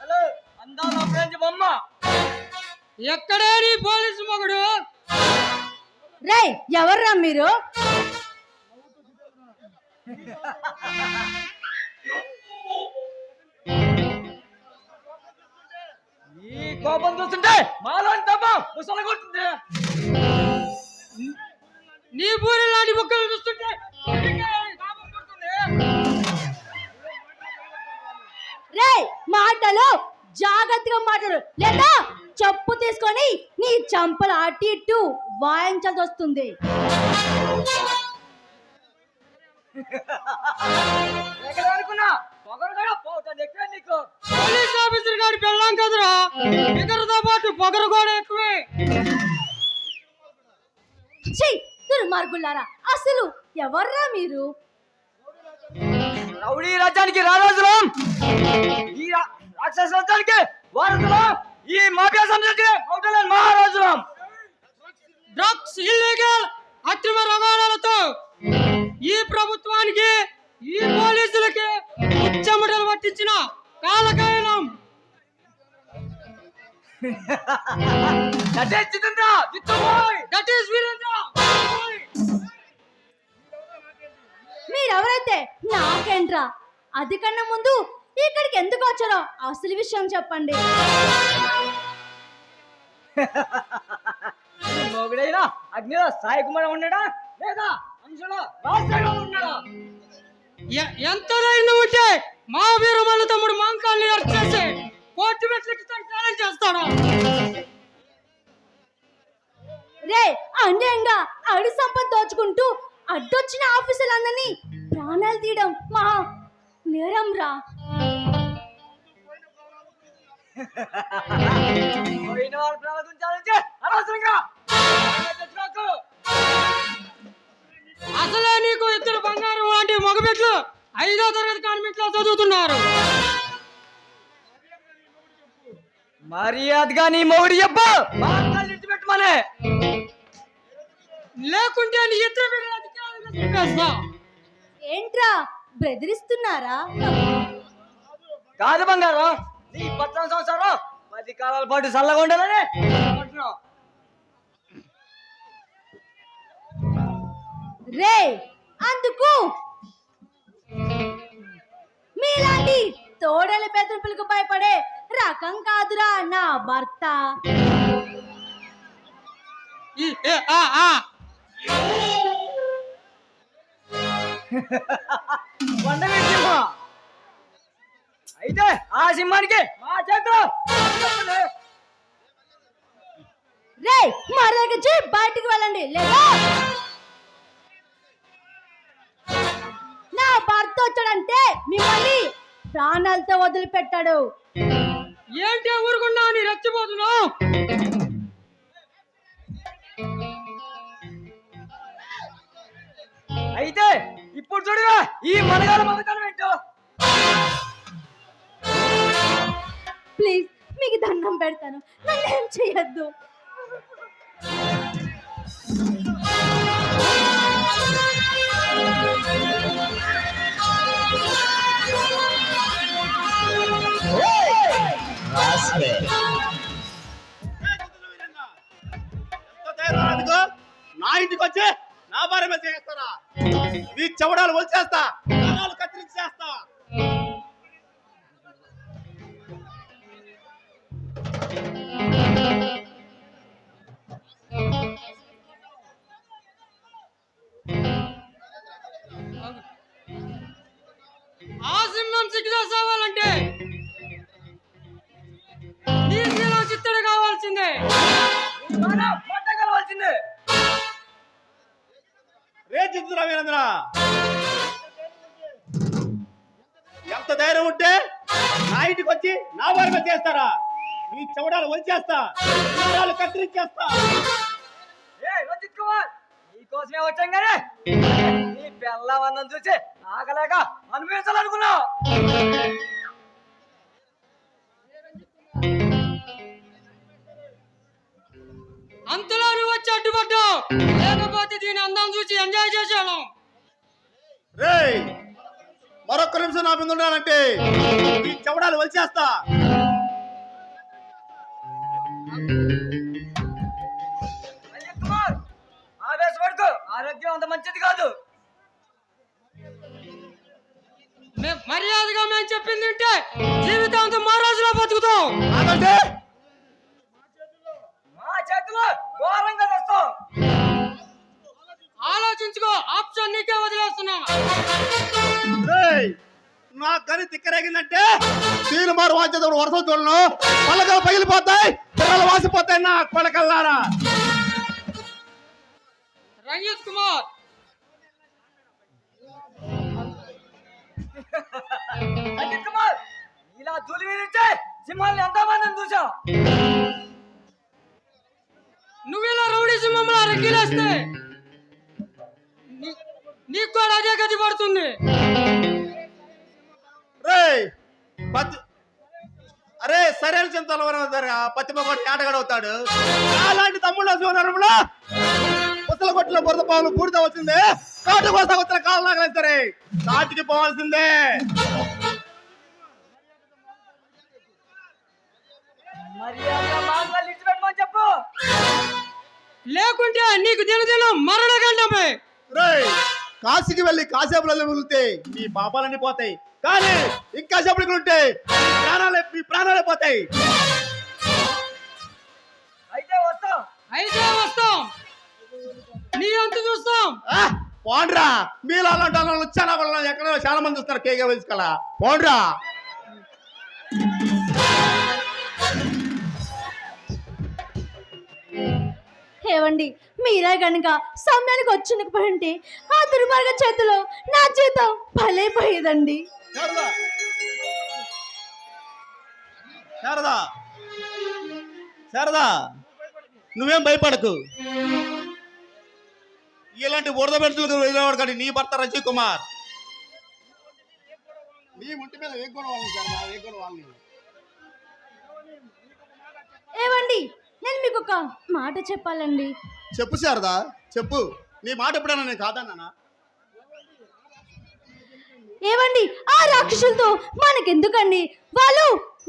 Hello అందాల French బొమ్మ. ఎక్కడే నీ పోలీసు మొగుడు? రేయ్ ఎవర్రా మీరు? ఈ కోపం చూస్తుంటే మాలోని తప్ప ముసలగొట్టుంది నీ పూరి లాంటి బుక్కలు చూస్తుంటే మాటలు జాగ్రత్తగా మాట్లాడు. లేదా చెప్పు తీసుకొని నీ చంపలు అటు ఇటు వాయించాల్సి వస్తుంది. పోలీస్ ఆఫీసర్ గారి పెళ్ళాం కదరా? ఇద్దరితో పాటు పొగరు కూడా ఎక్కువే. ఛీ దుర్మార్గులారా. అసలు ఎవర్రా మీరు? రౌడీ రాజ్యానికి రారాజులం. ఈ రాక్షస రాజ్యానికి వారసులం. ఈ మాఫియా సంస్కృతికి మౌటలన్ మహారాజులం. డ్రగ్స్ ఇల్లీగల్ అక్రమ రవాణాలతో ఈ ప్రభుత్వానికి ఈ పోలీసులకి చెమటలు పట్టించిన కాలకాయలం దట్ ఈస్ వీరేంద్ర మీరెవరైతే నాకేంట్రా? అది కన్నా ముందు ఇక్కడికి ఎందుకు వచ్చారో అసలు విషయం చెప్పండి. మొగుడైనా అగ్నిలో సాయి కుమార్ ఉన్నాడా? లేదా అంశులో రాజశేఖర్ ఉన్నాడా? ఎ- ఎంత ధైర్యం ఉంటే మా వీరమల్ల తమ్ముడు మాంకాల్ని అరెస్ట్ చేసి కోర్టు మెట్లకి ఛాలెంజ్ చేస్తాడా? రే అన్యాయంగా అడి సంపద దోచుకుంటూ అడ్డొచ్చిన ఆఫీసులందరినీ ప్రాణాలు తీయడం. మా నేరం రా. అసలే నీకు ఇద్దరు బంగారం లాంటి మగబెట్లు ఐదో తరగతి కాన్వెంట్లో చదువుతున్నారు. మర్యాదగా నీ మొగుడు చెప్పు. లేకుంటే నీ ఇద్దరు ఏంట్రా? బెదిరిస్తున్నారా? కాదు బంగారం నీ పచ్చని సంవత్సరం పది కాలాల పాటు చల్లగా ఉండాలని. రే అందుకు! మీలాంటి తోడల బెదిరింపులకు భయపడే రకం కాదురా నా భర్త. ఈ- ఏ, ఆ, సింహం అయితే ఆ సింహానికి మా చేతిలో. రే బయటికి వెళ్ళండి లేదా? నా భర్త వచ్చాడంటే మిమ్మల్ని ప్రాణాలతో వదిలిపెట్టాడు. ఏంటి ఊరుకున్నావు నీ రెచ్చిపోతున్నావు. అయితే ఇప్పుడు చూడగా ఈ మనగాల మమతనం ఏంటో ప్లీజ్ మీకు దండం పెడతాను నన్ను ఏం చేయొద్దు? నా ఇంటికి వచ్చి నా భార్య మీద చేస్తారా నీ చెవడాలు వచ్చేస్తా నరాలు కత్తిరించేస్తా. ఎంత ధైర్యం ఉంటే నా ఇంటికి వచ్చి నా మీద చేస్తారా? మీ చెవడాలు వచ్చేస్తా నరాలు కత్తిరించేస్తా. ఏ రంజిత్ కుమార్ నీకోసమే వచ్చాం కానీ నీ పిల్లవన్నం చూసి ఆగలేక అనుభవించాలనుకున్నావు. అంతలో నువ్వు వచ్చి అడ్డుపడ్డావు. లేకపోతే దీని అందం చూసి ఎంజాయ్ చేశాను. నా మీద ఉండాలంటే ఈ చెవడాలు వలిచేస్తా. ఆరోగ్యం అంత మంచిది కాదు. మే- మర్యాదగా మేము చెప్పింది ఉంటే జీవితాంతం మహారాజులా బతుకుతాం. కాదంటే మా చేతిలో ఘోరంగా తెస్తాం. ఆలోచించుకో ఆప్షన్ నీకే వదిలేస్తున్నా. నా గని తిక్కరేగిందంటే? తీరు మారు వాంచేటప్పుడు వరుస చూడను పలకలు పగిలిపోతాయి పిల్లలు వాసిపోతాయి నా పలకల్లారా రంజిత్ కుమార్. అనిల్ కుమార్ ఇలా జూలి వీరించే సింహాల్ని ఎంతమందిని చూసాం నువ్వు ఇలా రౌడీ సింహంలో రెక్కిలేస్తే నీ- నీకు కూడా అదే గతి పడుతుంది. రేయ్ పత్తి అరే సరైన చింతలు పత్తి మొక్కడు ఏటగడవుతాడు అలాంటి తమ్ముడు శివనరంలో పుస్తల కొట్టిన బురద పాలు బూడిద వచ్చింది కాటు కోసం వచ్చిన కాలు నాగలేదు సరే. కాటికి పోవాల్సిందే. చెప్పు. లేకుంటే నీకు దినదినం మరణగండమే. రేయ్ కాశీకి వెళ్ళి కాసేపులలో మిగిలితే నీ పాపాలన్నీ పోతాయి. కానీ ఇంకా సేపటికి ఉంటే మీ ప్రాణాలే మీ ప్రాణాలే పోతాయి. అయితే వస్తాం. అయితే వస్తాం. నీ అంత చూస్తాం. ఆ, పోండ్రా. మీలో అలాంటి వాళ్ళు చాలా వాళ్ళు ఎక్కడో చాలా మంది వస్తారు కేకే వేసుకోవాలా పోండ్రా. ఏవండి మీరే కనుక సమయానికి వచ్చినకపోయింటే ఆ దుర్మార్గ చేతిలో నా జీతం భలైపోయేదండి శారదా. శారదా. శారదా నువ్వేం భయపడకు. ఇలాంటి బురద పెడుతులకు వెళ్ళేవాడు కానీ నీ భర్త రజయ్ కుమార్ నీ ఒంటి మీద వేగుణ వాళ్ళని శారదా? వేగుణ వాళ్ళని ఏవండి నేను మీకు ఒక మాట చెప్పాలండి. చెప్పు శారదా చెప్పు. నీ మాట ఎప్పుడైనా నేను కాదన్నానా? ఏవండి? ఆ రాక్షసులతో మనకెందుకండి? వాళ్ళు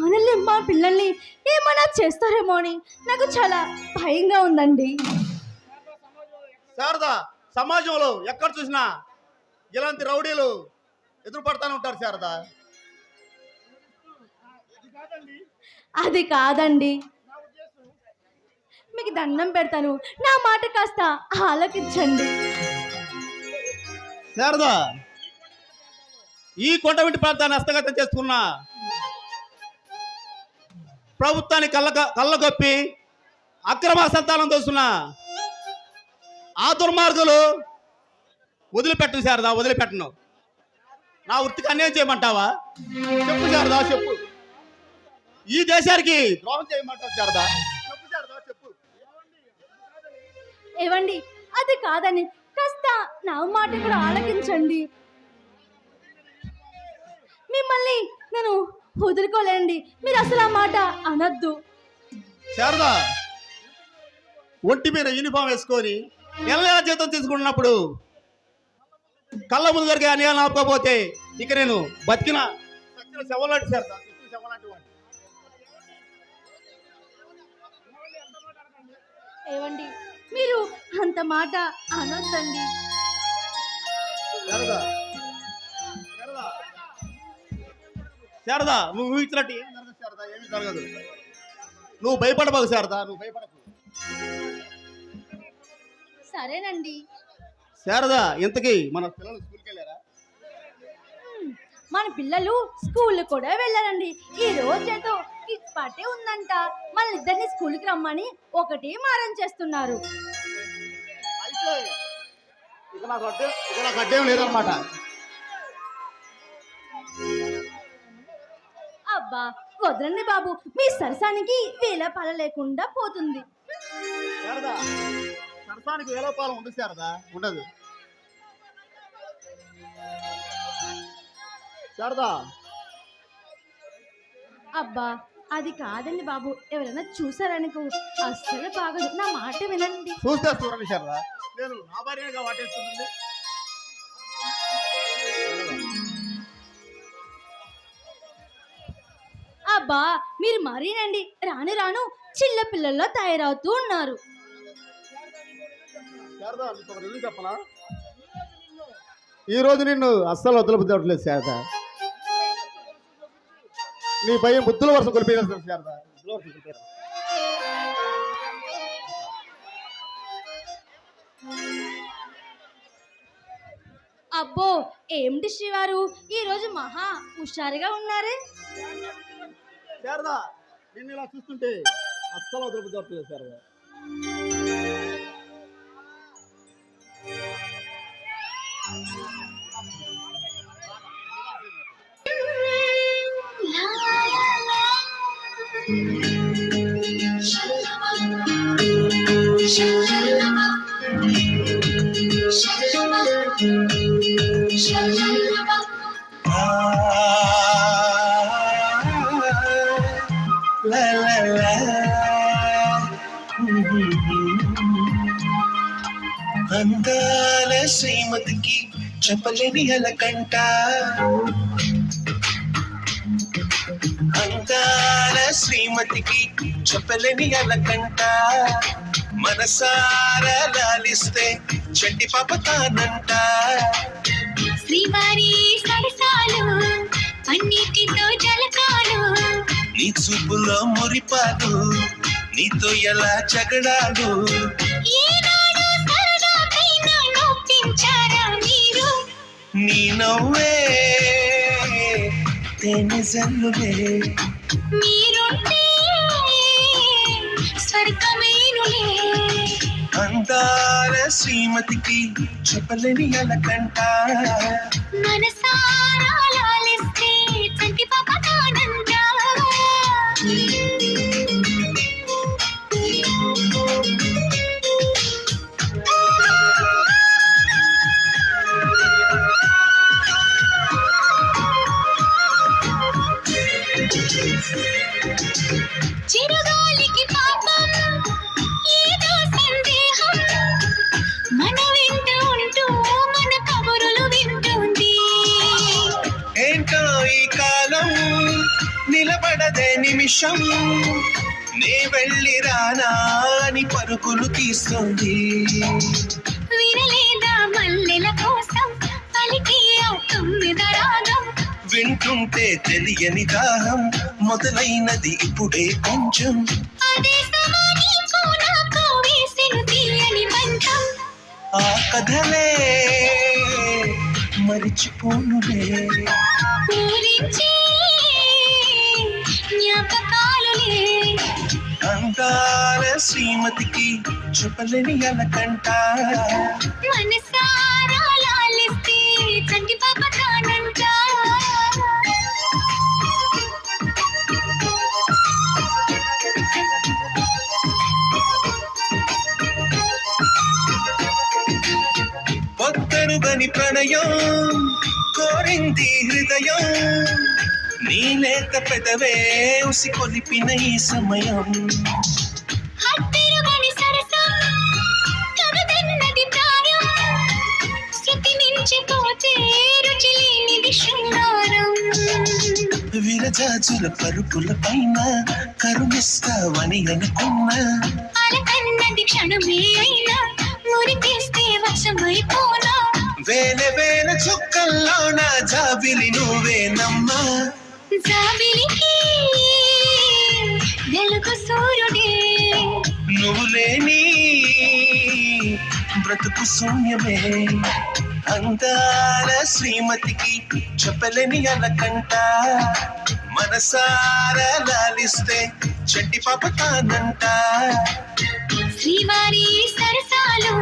మనల్ని మా పిల్లల్ని ఏమైనా చేస్తారేమో అని నాకు చాలా భయంగా ఉందండి. శారదా సమాజంలో ఎక్కడ చూసినా ఇలాంటి రౌడీలు ఎదురుపడతానే ఉంటారు శారదా. అది కాదండి. మీకు దండం పెడతాను. నా మాట కాస్త ఆలకించండి. శారదా ఈ కొండ కొండవింటి ప్రాంతాన్ని హస్తగతం చేసుకున్న ప్రభుత్వాన్ని కళ్ళ కళ్ళగొప్పి అక్రమ సంతానం తోస్తున్న ఆ దుర్మార్గులు వదిలిపెట్టను శారదా వదిలిపెట్టను. నా వృత్తికి అన్యాయం చేయమంటావా? చెప్పు శారదా చెప్పు. ఈ దేశానికి ద్రోహం చేయమంటావు శారదా చెప్పు ఇవ్వండి అది కాదని కాస్త నా మాట కూడా ఆలకించండి. మిమ్మల్ని నేను వదులుకోలేండి మీరు అసలు ఆ మాట అనద్దు. శారదా ఒంటి మీద యూనిఫామ్ వేసుకొని నెల నెల జీతం తీసుకున్నప్పుడు కళ్ళ ముందు జరిగే అన్యాయం ఆపుకోపోతే ఇక నేను బతికిన. సచ్చిన శవలాంటి శారదా సచ్చిన శవలాంటి ఏవండి? మీరు అంత మాట అనొద్దండి. శారదా. నువ్వు ఊహించినట్టు ఏం జరగదు శారదా ఏమీ జరగదు. నువ్వు భయపడబాకు శారదా నువ్వు భయపడకు. సరేనండి. శారదా ఇంతకీ మన పిల్లలు మన పిల్లలు స్కూల్ కూడా వెళ్ళారండి ఈ రోజు ఏదో కిడ్స్ పార్టీ ఉందంట. మన ఇద్దరిని స్కూల్కి రమ్మని ఒకటి మారం చేస్తున్నారు. అయితే ఇక నాకు అడ్డే ఇక నాకు అడ్డేం లేదనమాట అబ్బా వదలండి బాబు. మీ సరసానికి వేల పాల లేకుండా పోతుంది. శారదా సరసానికి వేలపాలం ఉంది శారదా. ఉండదు. శారదా. అబ్బా అది కాదండి బాబు. ఎవరైనా చూసారనుకో అస్సలు బాగదు. నా మాట వినండి. చూస్తే చూడండి శారదా. నేను నా భార్యగా వాటేసుకుంటుంది అబ్బా మీరు మరీనండి. రాను రాను చిల్ల పిల్లల్లో తయారవుతూ ఉన్నారు. ఈ రోజు నిన్ను అస్సలు వదలబుద్దవట్లేదు శారద. నీ పైన బుద్ధుల వర్షం కొలిపేయాల్సిన. అబ్బో ఏమిటి శ్రీవారు? ఈ రోజు మహా హుషారుగా ఉన్నారే. శారద నిన్ను ఇలా చూస్తుంటే అస్సలు శారద. అందాల శ్రీమతికి చెప్పలేని అలకంట శ్రీమతికి చెప్పలేని అలకంట మనసారా లాలిస్తే చెట్టి పాప తానంట. శ్రీవారి సరసాలు అన్నిటితో జలకాలు నీ చూపులో మురిపాలు నీతో ఎలా జగడాలు మీరు? నీ నవ్వే తేనె జల్లులే. మీరుంటే స్వర్గమేనులే అందాల శ్రీమతికి చెప్పలేని అలకంట. మనసారా నిలబడదే నిమిషం. నే వెళ్ళి రానా అని పరుగులు తీస్తుంది. వినలేదా మల్లెల కోసం? పలికి రాగం వింటుంటే తెలియని దాహం. మొదలైనది ఇప్పుడే కొంచెం. ఆ కథలే మరిచిపోనులే. పూరించి అందాల శ్రీమతికి చెప్పలేని అలకంట. మనసారా లాలిస్తే చంటి పాప తానంట పొత్తరుగని ప్రణయం కోరింది హృదయం. నీ లేత పెదవే ఉసి కొలిపిన ఈ సమయం. విరజాజుల పరుపుల పైన కరుణిస్తావని అనుకున్నా. అలకన్నది క్షణమే అయినా మురికేస్తే వశమైపోనా. వేల వేల చుక్కల్లో నా జాబిలి నువ్వేనమ్మా బ్రతుకు శూన్యమే. అందాల శ్రీమతికి చెప్పలేని అలకంట. మనసారా లాలిస్తే చెట్టి పాప తానంట శ్రీవారి సరసాలు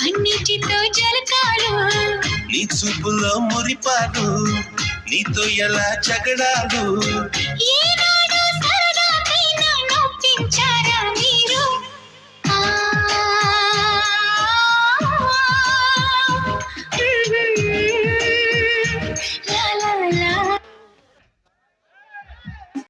పన్నిటితో జలకాలు. నీ చూపులో మురిపాలు నీతో ఎలా జగడాలు? ఈనాడు